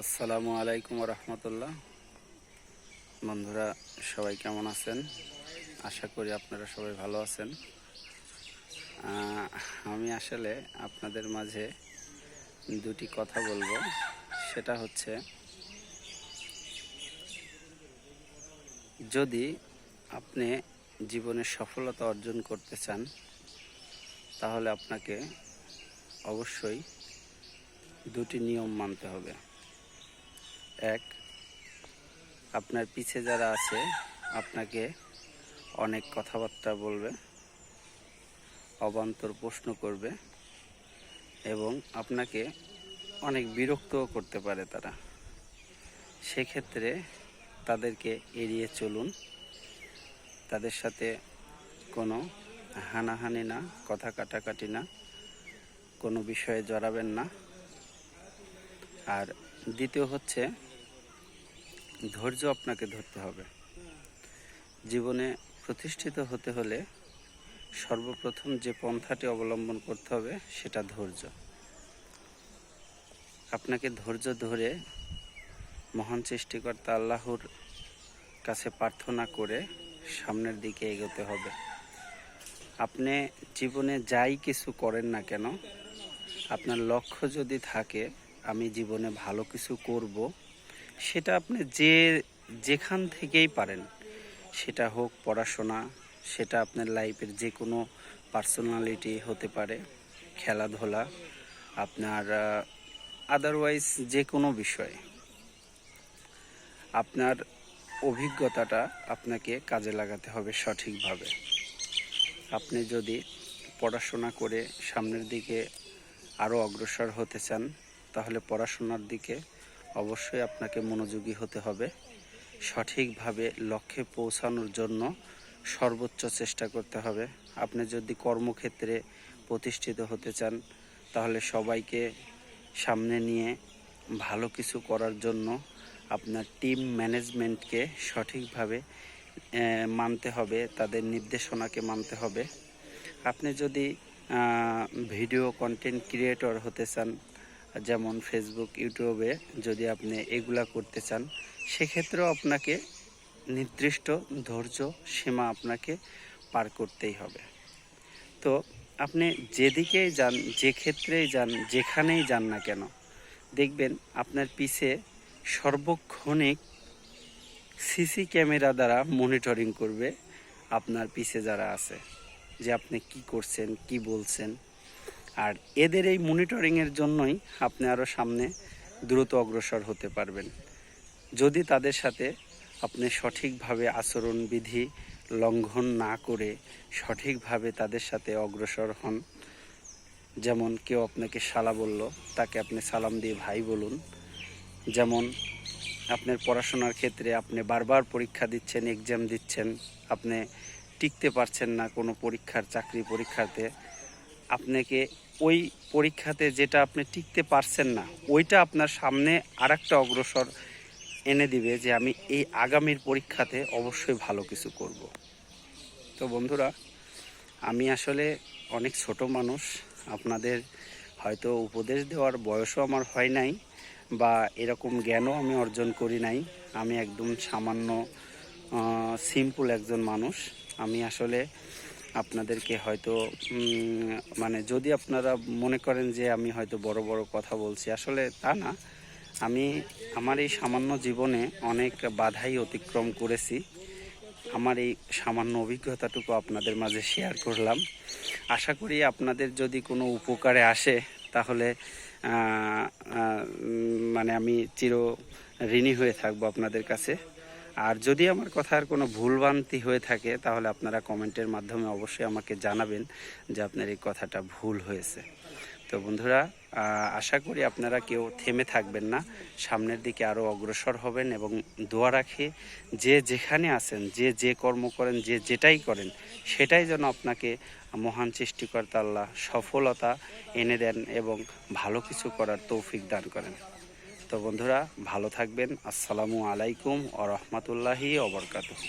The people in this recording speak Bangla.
আসসালামু আলাইকুম রহমতুল্লাহ বন্ধুরা, সবাই কেমন আছেন? আশা করি আপনারা সবাই ভালো আছেন। আমি আসলে আপনাদের মাঝে দুটি কথা বলব। সেটা হচ্ছে, যদি আপনি জীবনে সফলতা অর্জন করতে চান, তাহলে আপনাকে অবশ্যই দুটি নিয়ম মানতে হবে। এক। আপনার পিছে যারা আছে, আপনাকে অনেক কথাবার্তা বলবে, অবান্তর প্রশ্ন করবে এবং আপনাকে অনেক বিরক্তও করতে পারে তারা। সেক্ষেত্রে তাদেরকে এড়িয়ে চলুন। তাদের সাথে কোনো হানাহানি না, কথা কাটাকাটি না, কোনো বিষয়ে জড়াবেন না। আর দ্বিতীয় হচ্ছে ধৈর্য আপনাকে ধরতে হবে। জীবনে প্রতিষ্ঠিত হতে হলে সর্বপ্রথম যে পন্থাটি অবলম্বন করতে হবে, সেটা ধৈর্য। আপনাকে ধৈর্য ধরে মহান সৃষ্টিকর্তা আল্লাহর কাছে প্রার্থনা করে সামনের দিকে এগোতে হবে। আপনি জীবনে যাই কিছু করেন না কেন, আপনার লক্ষ্য যদি থাকে, আমি জীবনে ভালো কিছু করব সেটা আপনি যে যেখান থেকেই পারেন, সেটা হোক পড়াশোনা, সেটা আপনার লাইফের যে কোনো পার্সোনালিটি হতে পারে, খেলাধুলা, আপনার আদারওয়াইজ যে কোনো বিষয়। আপনার অভিজ্ঞতাটা আপনাকে কাজে লাগাতে হবে সঠিকভাবে। আপনি যদি পড়াশোনা করে সামনের দিকে আরও অগ্রসর হতে চান, তাহলে পড়াশোনার দিকে অবশ্যই আপনাকে মনোযোগী হতে হবে। সঠিকভাবে লক্ষ্যে পৌঁছানোর জন্য সর্বোচ্চ চেষ্টা করতে হবে। আপনি যদি কর্মক্ষেত্রে প্রতিষ্ঠিত হতে চান, তাহলে সবাইকে সামনে নিয়ে ভালো কিছু করার জন্য আপনার টিম ম্যানেজমেন্টকে সঠিকভাবে মানতে হবে, তাদের নির্দেশনাকে মানতে হবে। আপনি যদি ভিডিও কন্টেন্ট ক্রিয়েটর হতে চান যেমন ফেসবুক ইউটিউবে যদি আপনি এগুলা করতে চান, সেক্ষেত্রেও আপনাকে নির্দিষ্ট ধৈর্য সীমা আপনাকে পার করতেই হবে। তো আপনি যেদিকেই যান, যে ক্ষেত্রেই যান, যেখানেই যান না কেন, দেখবেন আপনার পিছে সর্বক্ষণিক সিসি ক্যামেরা দ্বারা মনিটরিং করবে আপনার পিছে যারা আছে, যে আপনি কি করছেন, কি বলছেন। আর এদের এই মনিটরিংয়ের জন্যই আপনি আরও সামনে দ্রুত অগ্রসর হতে পারবেন। যদি তাদের সাথে আপনি সঠিকভাবে আচরণবিধি লঙ্ঘন না করে সঠিকভাবে তাদের সাথে অগ্রসর হন, যেমন কেউ আপনাকে সালা বলল, তাকে আপনি সালাম দিয়ে ভাই বলুন, যেমন আপনার পড়াশোনার ক্ষেত্রে আপনি বারবার পরীক্ষা দিচ্ছেন এক্সাম দিচ্ছেন, আপনি টিকতে পারছেন না কোনো পরীক্ষার, চাকরি পরীক্ষাতে, আপনাকে ওই পরীক্ষাতে যেটা আপনি টিকতে পারছেন না, ওইটা আপনার সামনে আরেকটা অগ্রসর এনে দিবে যে আমি এই আগামীর পরীক্ষাতে অবশ্যই ভালো কিছু করব। তো বন্ধুরা, আমি আসলে অনেক ছোট মানুষ, আপনাদের হয়তো উপদেশ দেওয়ার বয়সও আমার হয় নাই বা এরকম জ্ঞানও আমি অর্জন করি নাই। আমি একদম সামান্য সিম্পল একজন মানুষ। আমি আসলে আপনাদেরকে হয়তো মানে যদি আপনারা মনে করেন যে আমি হয়তো বড় বড় কথা বলছি, আসলে তা না। আমি আমার এই সামান্য জীবনে অনেক বাধাই অতিক্রম করেছি। আমার এই সামান্য অভিজ্ঞতাটুকু আপনাদের মাঝে শেয়ার করলাম। আশা করি আপনাদের যদি কোনো উপকারে আসে, তাহলে মানে আমি চির ঋণী হয়ে থাকব আপনাদের কাছে। আর যদি আমার কথার কোনো ভুলভ্রান্তি হয়ে থাকে, তাহলে আপনারা কমেন্টের মাধ্যমে অবশ্যই আমাকে জানাবেন যে আপনার এই কথাটা ভুল হয়েছে। তো বন্ধুরা আশা করি আপনারা কেউ থেমে থাকবেন না। সামনের দিকে আরও অগ্রসর হবেন এবং দোয়া রাখে, যে যেখানে আছেন, যে যে কর্ম করেন, যে যেটাই করেন, সেটাই যেন আপনাকে মহান সৃষ্টিকর্তা আল্লাহ সফলতা এনে দেন এবং ভালো কিছু করার তৌফিক দান করেন। তো বন্ধুরা ভালো থাকবেন। আসসালামু আলাইকুম ও রহমতুল্লাহি ওবরকাতুহ